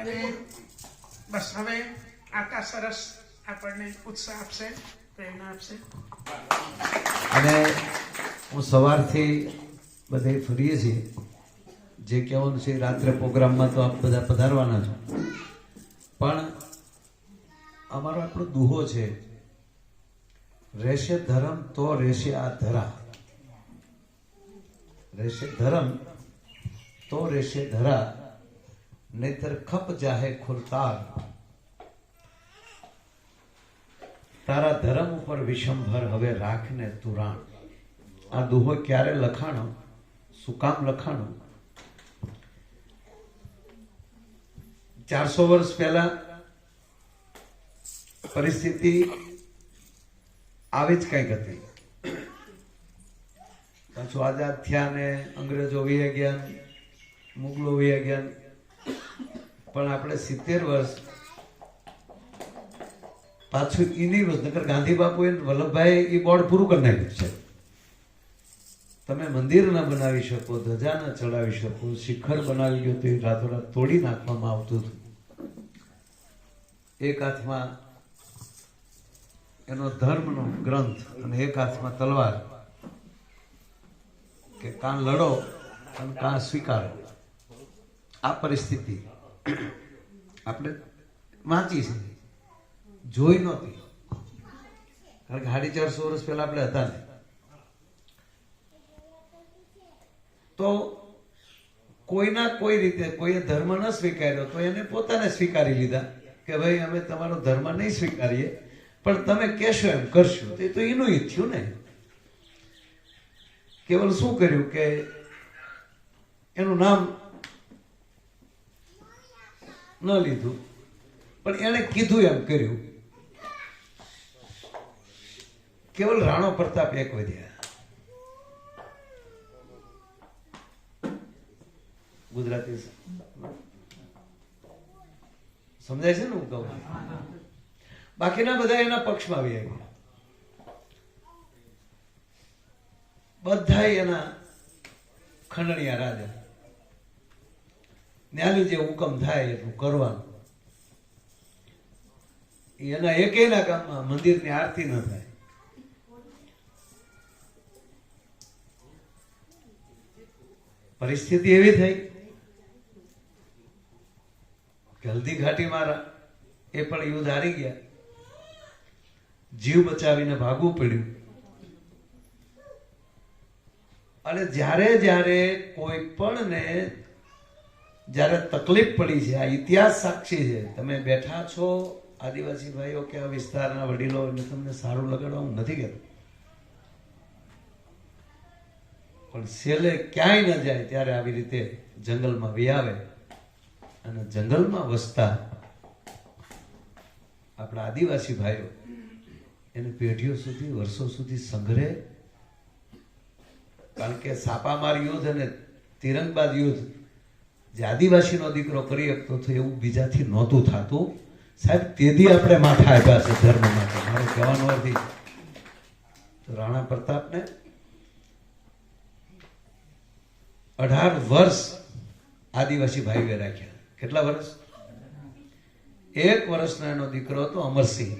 અને બસ હવે આટલા સરસ આપણને ઉત્સાહ આપશે, પ્રેરણા આપશે. અને હું સવારથી બધે ફરીએ છીએ. જે કહેવાનું છે, રાત્રે પ્રોગ્રામમાં તો આપ બધા પધારવાના છો. પણ અમારો આપણો દુહો છે. રહેશે ધર્મ તો રહેશે આ ધરા. રહેશે ધર્મ તો રહેશે ધરા. નહીતર ખપ જાહે ખુલતાર તારા ધર્મ ઉપર વિષમભર હવે રાખને તુરાણ આ દુહો ક્યારે લખાણો શું કામ લખાણો ચારસો વર્ષ પહેલા પરિસ્થિતિ આવી જ કંઈક હતી પાછું આઝાદ થયા ને અંગ્રેજો વહી ગયા મુગલો વહી ગયા પણ આપણે સિત્તેર વર્ષ પાછું એની નગર ગાંધી બાપુએ વલ્લભભાઈ એ બોર્ડ પૂરું કરી નાખ્યું છે. તમે મંદિર ન બનાવી શકો, ધજા ન ચડાવી શકો, શિખર બનાવી ગયો તો એ રાતોરાત તોડી નાખવામાં આવતું હતું. એક હાથમાં એનો ધર્મનો ગ્રંથ અને એક હાથમાં તલવાર કે કાં લડો અને કાં સ્વીકારો. આ પરિસ્થિતિ આપણે વાંચી છે. જોઈ નહોતી. કારણ કે સાડી ચારસો વર્ષ પહેલા આપણે હતા ને. તો કોઈના કોઈ રીતે કોઈએ ધર્મ ન સ્વીકાર્યો તો એને પોતાને સ્વીકારી લીધા કે ભાઈ અમે તમારો ધર્મ નહીં સ્વીકારીએ. પણ તમે કહેશો એમ, કરશો. તે તો એનું ઈ થયું ને. કેવલ શું કર્યું કે એનું નામ ન લીધું. પણ એણે કીધું એમ કર્યું. કેવલ રાણો પ્રતાપ એક વધ્યા. ગુજરાતી સમજાય છે ને હું કહું? બાકીના બધા એના પક્ષમાં આવી ગયા બધા એના ખંડણીયા રાજા. ન્યાલી જે હુકમ થાય એટલું કરવાનું? એના એકેયના કામમાં મંદિરની આરતી ન થાય. પરિસ્થિતિ એવી થઈ જલ્દી ઘાટી મારા એ પણ યુદ્ધ હારી ગયા. જીવ બચાવીને ભાગવું પડ્યું. અને જ્યારે જ્યારે કોઈ પણ ને જ્યારે તકલીફ પડી છે, આ ઇતિહાસ સાક્ષી છે, તમે બેઠા છો, આદિવાસી ભાઈઓ કે આ વિસ્તારના વડીલો એટલે તમને સારું લગાડવા હું નથી કહેતો. પણ છેલ્લે ક્યાંય ન જાય ત્યારે આવી રીતે જંગલમાં વિયાવે અને જંગલમાં વસતા આપણા આદિવાસી ભાઈઓ એને પેઢીઓ સુધી, વર્ષો સુધી સંઘરે, કારણ કે સાપામાર યુદ્ધ અને તિરંગબાદ યુદ્ધ જે આદિવાસીનો દીકરો કરી શકતો હતો એવું બીજાથી નહોતું થતું. સાહેબ, તેથી આપણે માથા આપ્યા છે ધર્મ માટે. મારો કહેવાનો અર્થ તો રાણા પ્રતાપને અઢાર વર્ષ આદિવાસી ભાઈઓએ રાખ્યા. કેટલા વર્ષ? એક વર્ષનો એનો દીકરો હતો અમરસિંહ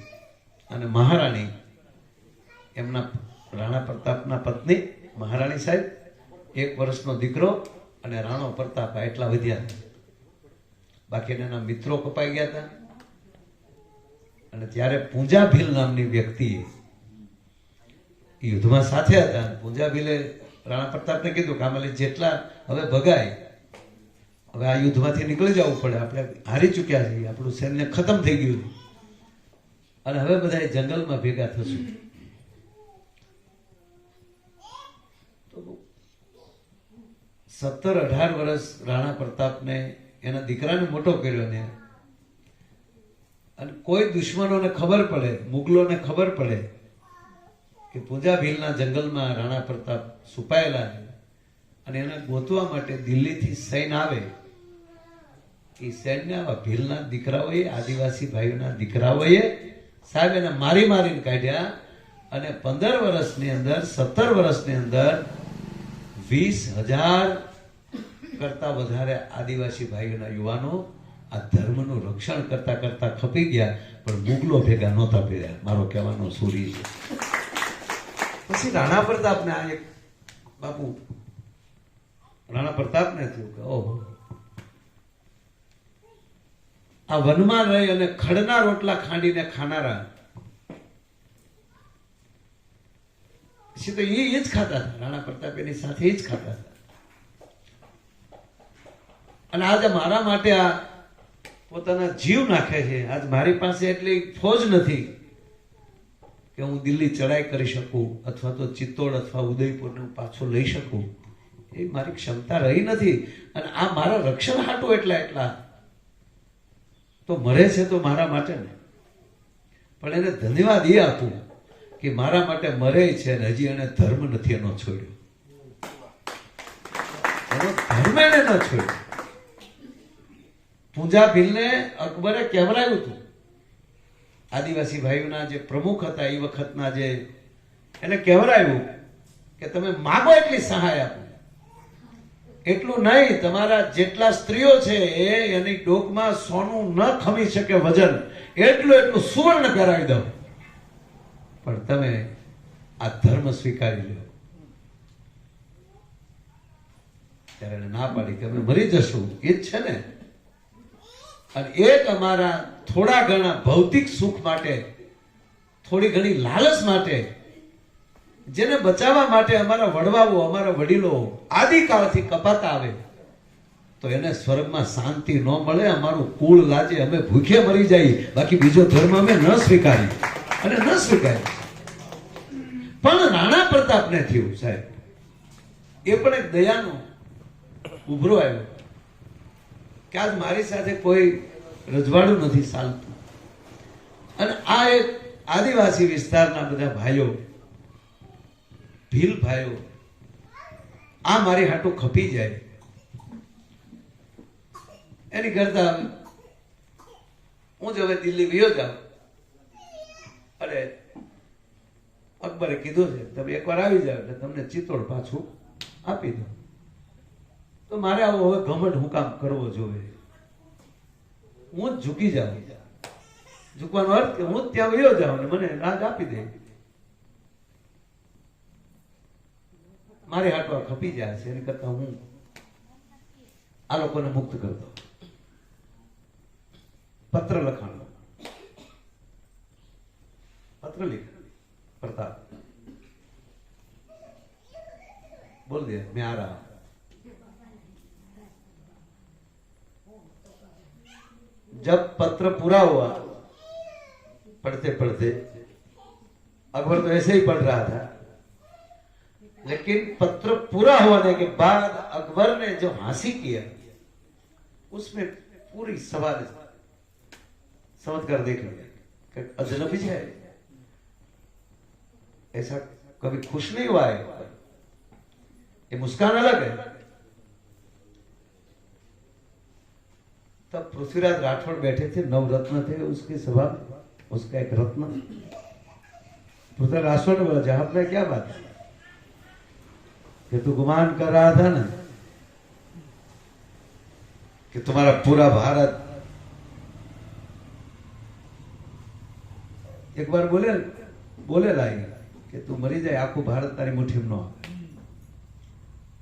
અને મહારાણી. એમના રાણા પ્રતાપના પત્ની, મહારાણી સાહેબ, એક વર્ષનો દીકરો અને રાણો પ્રતાપ એટલા વધ્યા. બાકી એના મિત્રો કપાઈ ગયા હતા અને ત્યારે પૂંજા ભીલ નામની વ્યક્તિ યુદ્ધમાં સાથે હતા પૂંજા ભીલે રાણા પ્રતાપને કીધું કે આમાં જેટલા હવે ભગાય, હવે આ યુદ્ધમાંથી નીકળી જવું પડે. આપણે હારી ચૂક્યા છીએ. આપણું સૈન્ય ખતમ થઈ ગયું અને હવે બધા જંગલમાં ભેગા થશું. સત્તર અઢાર વર્ષ રાણા પ્રતાપને એના દીકરાને મોટો કર્યો ને. અને કોઈ દુશ્મનોને ખબર પડે, મુગલોને ખબર પડે કે પૂજા ભીલના જંગલમાં રાણા પ્રતાપ છુપાયેલા છે. અને એને ગોતવા માટે દિલ્હીથી સૈન આવે. એ સૈન્ય આવા ભીલના દીકરાઓએ, આદિવાસી ભાઈઓના દીકરાઓએ સાહેબ એને મારી મારીને કાઢ્યા અને પંદર વર્ષની અંદર, સત્તર વર્ષની અંદર વીસ હજાર કરતા વધારે આદિવાસી ભાઈઓના યુવાનો આ ધર્મનું રક્ષણ કરતા કરતા ખપી ગયા, પણ મુગલો ભેગા નહોતા ભેર્યા મારો કહેવાનો સૂરી છે. પછી રાણા પ્રતાપને આ એક બાપુ, રાણા પ્રતાપને થયું કે, ઓહો. આ વનમાં રહી અને ખડના રોટલા ખાંડીને ખાનારા. પછી તો એ જ ખાતા હતા. રાણા પ્રતાપ એની સાથે જ ખાતા હતા. અને આજે મારા માટે આ પોતાના જીવ નાખે છે. આજ મારી પાસે એટલી ફોજ નથી કે હું દિલ્હી ચડાઈ કરી શકું અથવા તો ચિત્તોડ અથવા ઉદયપુરને હું પાછો લઈ શકું. એ મારી ક્ષમતા રહી નથી. અને આ મારા રક્ષણ હાટો એટલા એટલા તો મરે છે તો મારા માટે ને. પણ એને ધન્યવાદ એ આપું કે મારા માટે મરે છે અને હજી એને ધર્મ નથી એનો છોડ્યો. એનો ધર્મ એને ન છોડ્યો. પૂંજા ભીલને અકબરે કહેવરાયું હતું. આદિવાસી ભાઈઓના જે પ્રમુખ હતા એ વખતના જે, એને કહેવરાયું કે તમે માગો એટલી સહાય આપો. એટલું નહીં, તમારા જેટલા સ્ત્રીઓ છે એ એની ડોકમાં સોનું ન ખમી શકે વજન. એટલું એટલું સુવર્ણ કરાવી દો. પણ તમે આ ધર્મ સ્વીકારી લો. ત્યારે ના પાડી કે અમે મરી જશું. એ જ છે ને. અને એક અમારા થોડા ઘણા ભૌતિક સુખ માટે, થોડી ઘણી લાલચ માટે, જેને બચાવવા માટે અમારા વડવાઓ, અમારા વડીલો આદિકાળથી કપાતા આવે, તો એને સ્વર્ગમાં શાંતિ ન મળે, અમારું કુળ લાજે, અમે ભૂખે મરી જઈએ બાકી બીજો ધર્મ અમે ન સ્વીકારી. અને ન સ્વીકારી. પણ રાણા પ્રતાપને થયું, સાહેબ. એ પણ એક દયાનો ઉભરો આવ્યો. કે આજ મારી સાથે કોઈ રજવાડું નથી ચાલતું. અને આ એક આદિવાસી વિસ્તારના બધા ભાઈઓ, ભીલ ભાઈઓ, આ મારી હાટું ખપી જાય. એની કરતા હું જ હવે દિલ્હી ગયો જાઉં. અને અકબરે કીધું છે, તમે એકવાર આવી જાઓ એટલે તમને ચિત્તોડ પાછું આપી દો તો મારે આવો હવે ઘમંડ હું કામ કરવો જોઈએ? હું જ ઝૂકી જાઉં. ઝૂકવાનો અર્થ કે હું ત્યાં વયો જાઉં મને રાજ આપી દે. મારી હાટવા ખપી જાય છે, એની કરતા હું આ લોકોને મુક્ત કરતો. પત્ર લખાણ. પત્ર લીખ. પ્રતાપ. બોલ દે, મેં આ રહ્યા जब पत्र पूरा हुआ, पढ़ते पढ़ते, अकबर तो ऐसे ही पढ़ रहा था। लेकिन पत्र पूरा होने के बाद अकबर ने जो हँसी किया, उसमें पूरी सवाल समझ कर देख लिया अजनबी है। ऐसा कभी खुश नहीं हुआ है? ये मुस्कान अलग है। तब पृथ्वीराज राठौड़ बैठे थे नव रत्न थे उसकी सभा में, उसका एक रत्न पृथ्वीराज राठौड़ ने बोला जहां में क्या बात है कि तू गुमान कर रहा था ना कि तुम्हारा पूरा भारत એક વાર બોલે બોલેલા એ કે તું મરી જાય આખું ભારત તારી મુઠ્ઠીમાં ન આવે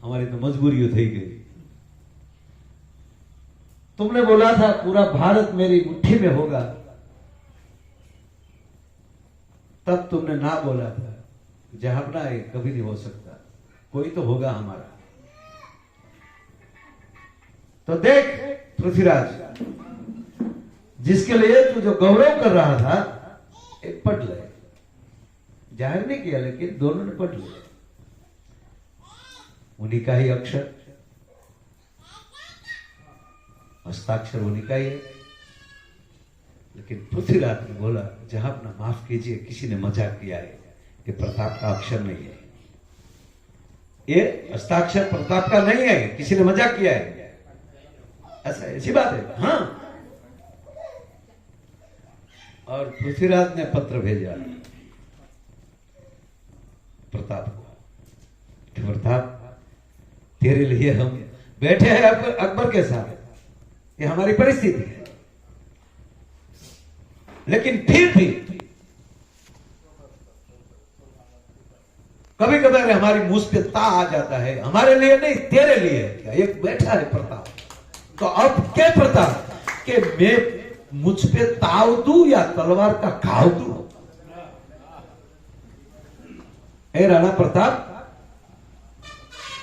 हमारी तो मजबूरी થઈ गई तुमने बोला था पूरा भारत मेरी मुट्ठी में होगा। तब तुमने ना बोला था, जहापना कभी नहीं हो सकता। कोई तो होगा हमारा। तो देख, पृथ्वीराज, जिसके लिए तू जो गौरव कर रहा था, एक पढ़ ले ज़ाहिर नहीं किया, लेकिन दोनों ने पढ़ लिया। उन्हीं का ही अक्षर। हस्ताक्षर होने का है लेकिन पृथ्वीराज ने बोला जहाँ अपना माफ़ कीजिए, किसी ने मज़ाक किया है ये प्रताप का अक्षर नहीं है। ये हस्ताक्षर प्रताप का नहीं है, किसी ने मज़ाक किया है। ऐसा, ऐसी बात है? हाँ। और पृथ्वीराज ने पत्र भेजा प्रताप को। प्रताप, तेरे लिए हम बैठे हैं अकबर के साथ। ये हमारी परिस्थिति है। लेकिन फिर भी कभी कभी हमारी मुँह ता आ जाता है, हमारे लिए नहीं, तेरे लिए क्या? एक बैठा है प्रताप। तो अब क्या प्रताप? कि मैं मुझ पे ताव दू या तलवार का घाव दू? राणा प्रताप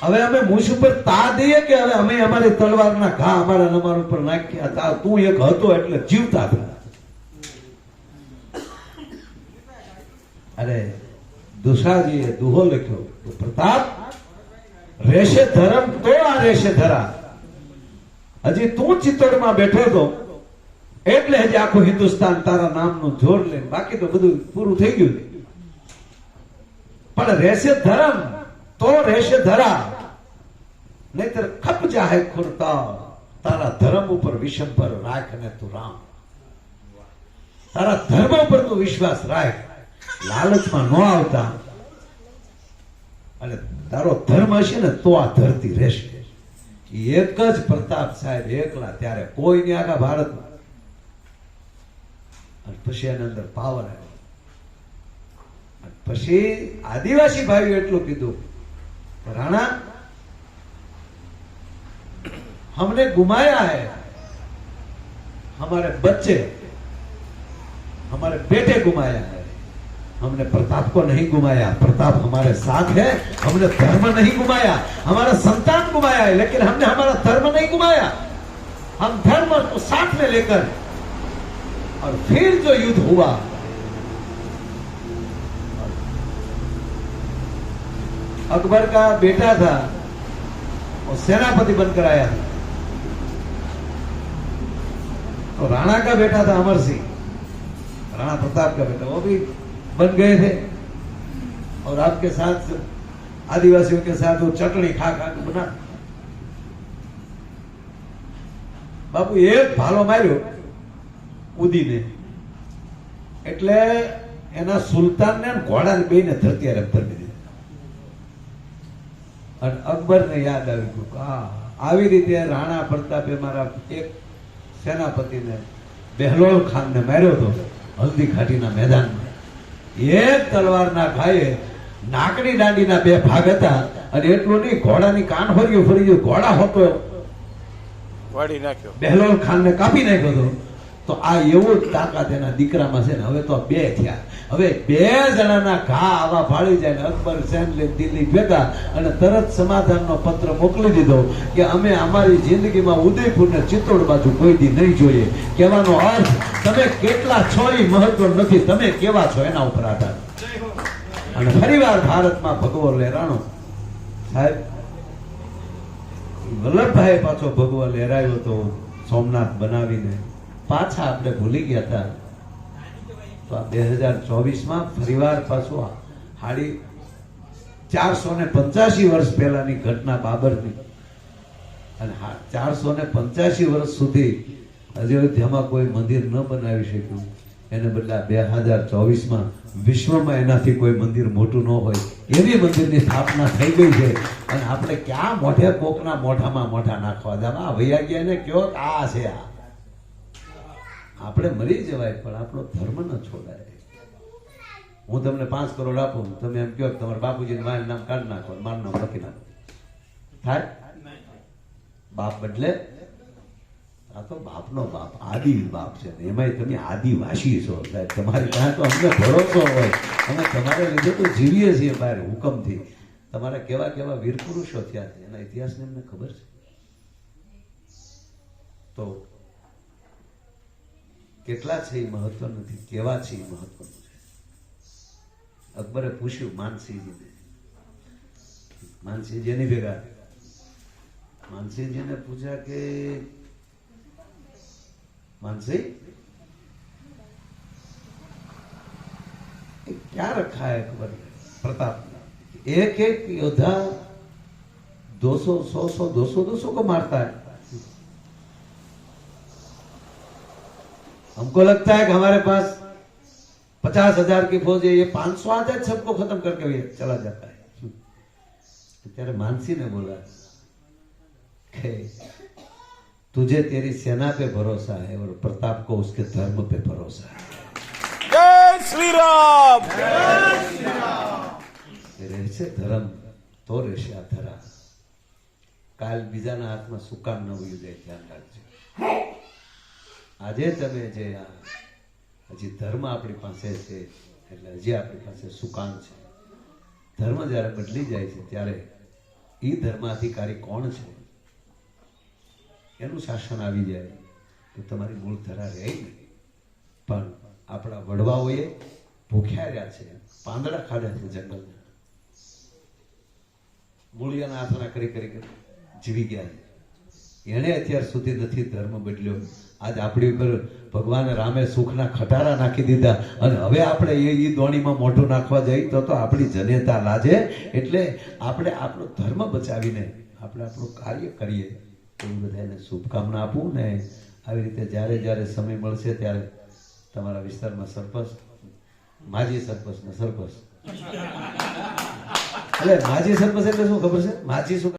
હવે અમે મુછ ઉપર તા દઈએ કે હવે અમે અમારી તલવારના ઘા અમારા અમારા ઉપર નાખ્યા તા તું એક હતો એટલે જીવતા હતા. અરે, દુસાજીએ દુહો લખ્યો પ્રતાપ રેશે ધરમ તો આ રેશે ધરા. હજી તું ચિત્તોડમાં બેઠો હતો એટલે હજી આખું હિન્દુસ્તાન તારા નામનું જોર લે. બાકી તો બધું પૂરું થઈ ગયું પણ રહેશે ધરમ તો રહેશે ધરા. નહીતર ખપ જાહે ખુરતા. તારા ધર્મ ઉપર વિશંભર રાખ ને તું રામ. તારા ધર્મ ઉપર તું વિશ્વાસ રાખ. લાલચમાં ન આવતા. અને તારો ધર્મ હશે ને તો આ ધરતી રહેશે. એક જ પ્રતાપ સાહેબ એકલા ત્યારે કોઈ નહીં આખા ભારતમાં. અને પછી એની અંદર પાવર આવ્યો. પછી આદિવાસી ભાઈઓ એટલું કીધું. રાણા हमने घुमाया है। हमारे बच्चे, हमारे बेटे घुमाया है। हमने प्रताप को नहीं घुमाया। प्रताप हमारे साथ है। हमने धर्म नहीं घुमाया। हमारा संतान घुमाया है, लेकिन हमने हमारा धर्म नहीं घुमाया। हम धर्म को साथ में लेकर और फिर जो युद्ध हुआ, अकबर का बेटा था, वो सेनापति बनकर आया था। तो राणा का बेटा था अमर सिंह राणा प्रताप का बेटा वो भी बन गए थे और आपके साथ आदिवासियों के साथ वो चटनी खा खा के बना બાપુ એક ભાલો માર્યો ઉદીને એટલે એના સુલતાનને અને ઘોડાને બેને ધરતી હારે ધરી દીધા અને અકબરને યાદ આવી ગયું કે આ આવી રીતે રાણા પ્રતાપે મારા એક સેનાપતિને બેહલોલ ખાનને માર્યો હતો હલ્દી ઘાટીના મેદાનમાં. એક તલવારના ઘાયે નાકડી દાંડીના બે ભાગ હતા અને એટલું નહીં ઘોડાની કાન ફર્યું ફરી ગયું ઘોડા હોતો. વાળી નાખ્યો. બેહલોલ ખાનને કાપી નાખ્યો હતો. તો આ એવું જ તાકાત એના દીકરામાં છે ને હવે તો બે થયા. હવે બે જણાના ઘા આવા ફાળી જાય અકબર સેનલે દિલ્હી ભેગા અને તરત સમાધાનનો પત્ર મોકલી દીધો કે અમે અમારી જિંદગીમાં ઉદયપુરને ચિત્તોડ બાજુ કોઈ દી નહીં જોઈએ. કહેવાનો અર્થ, તમે કેટલા છો એ મહત્વ નથી, તમે કેવા છો એના ઉપર આધાર. અને ફરીવાર ભારતમાં ભગવો લહેરાણો. સાહેબ વલ્લભભાઈ પાછો ભગવો લહેરાયો તો સોમનાથ બનાવીને પાછા આપણે ભૂલી ગયા હતા. બે હજાર ચોવીસમાં ફરીવાર પાછું હાડી ચારસો ને પંચ્યાસી વર્ષ પહેલાની ઘટના બાબરની. અને ચારસો ને પંચ્યાસી વર્ષ સુધી અયોધ્યામાં કોઈ મંદિર ન બનાવી શક્યું. એને બદલે બે હજાર ચોવીસમાં વિશ્વમાં એનાથી કોઈ મંદિર મોટું ન હોય એવી મંદિરની સ્થાપના થઈ ગઈ છે. અને આપણે ક્યાં મોઢે કોકના મોઢામાં મોઢા નાખવા? દે વૈયાગ્યા ને કયો આ છે આ. આપણે મરી જવાય, પણ આપણો ધર્મ ન છોડાય. હું તમને પાંચ કરોડ આપું, તમે એમ કહો તમારા બાપુજી મારું નામ કાઢી નાખો મારું નામ લખી નાખો. થાય? બાપ બદલે? આ તો બાપનો બાપ, આદિ બાપ છે એમાં તમે આદિવાસી છો તમારી પાસે તો અમને ભરોસો હોય. અમે તમારા લીધે તો જીવીએ છીએ બહાર હુકમથી. તમારા કેવા કેવા વીર પુરુષો થયા છે, એના ઇતિહાસને અમને ખબર છે? તો કેટલા છે એ મહત્વ નથી કેવા છે એ મહત્વનું છે અકબરે પૂછ્યું માનસિંહજીને માનસિંહજી એની ભેગા मानसिंह जी ने पूछा कि मानसिंह ये क्या रखा है अकबर ने प्रताप ने? एक एक योद्धा 200 सौ सौ दो सौ दो सौ को मारता है हमको लगता है कि हमारे पास पचास हजार की फौज है ये पांच सौ आ जाए सबको खत्म करके ये चला जाता है ત્યારે માનસીને બોલા कि तुझे तेरी सेना पे भरोसा है और प्रताप को उसके धर्म पे भरोसा है શ્રી રામ રહેશે ધર્મ તો રહેશે આ ધરા કાલ બીજાના હાથમાં સુકાન ન વયું જાય ધ્યાન રાખજો આજે તમે જે હજી ધર્મ આપણી પાસે છે, એટલે હજી આપણી પાસે સુકાન છે. ધર્મ જ્યારે બદલી જાય છે, ત્યારે એ ધર્માધિકારી કોણ છે? એનું શાસન આવી જાય તો તમારી મૂળ ધરા રહે નહીં. પણ આપણા વડવાઓએ ભૂખ્યા રહ્યા છે, પાંદડા ખાધા છે જંગલના. મૂળિયાના આસના કરી કરી જીવી ગયા છે. એણે અત્યાર સુધી નથી ધર્મ બદલ્યો. આજ આપણી ઉપર ભગવાન રામે સુખના ખટારા નાખી દીધા અને હવે આપણે એ એ દોણીમાં મોઢું નાખવા જઈએ તો તો આપણી જનેતા લાજે એટલે આપણે આપણો ધર્મ બચાવીને આપણે આપણું કાર્ય કરીએ. એવું બધાને શુભકામના આપું ને આવી રીતે જ્યારે જ્યારે સમય મળશે ત્યારે તમારા વિસ્તારમાં સરપંચ માજી સરપંચ ને સરપંચ. એટલે માજી સરપંચ એટલે શું ખબર છે? માજી શું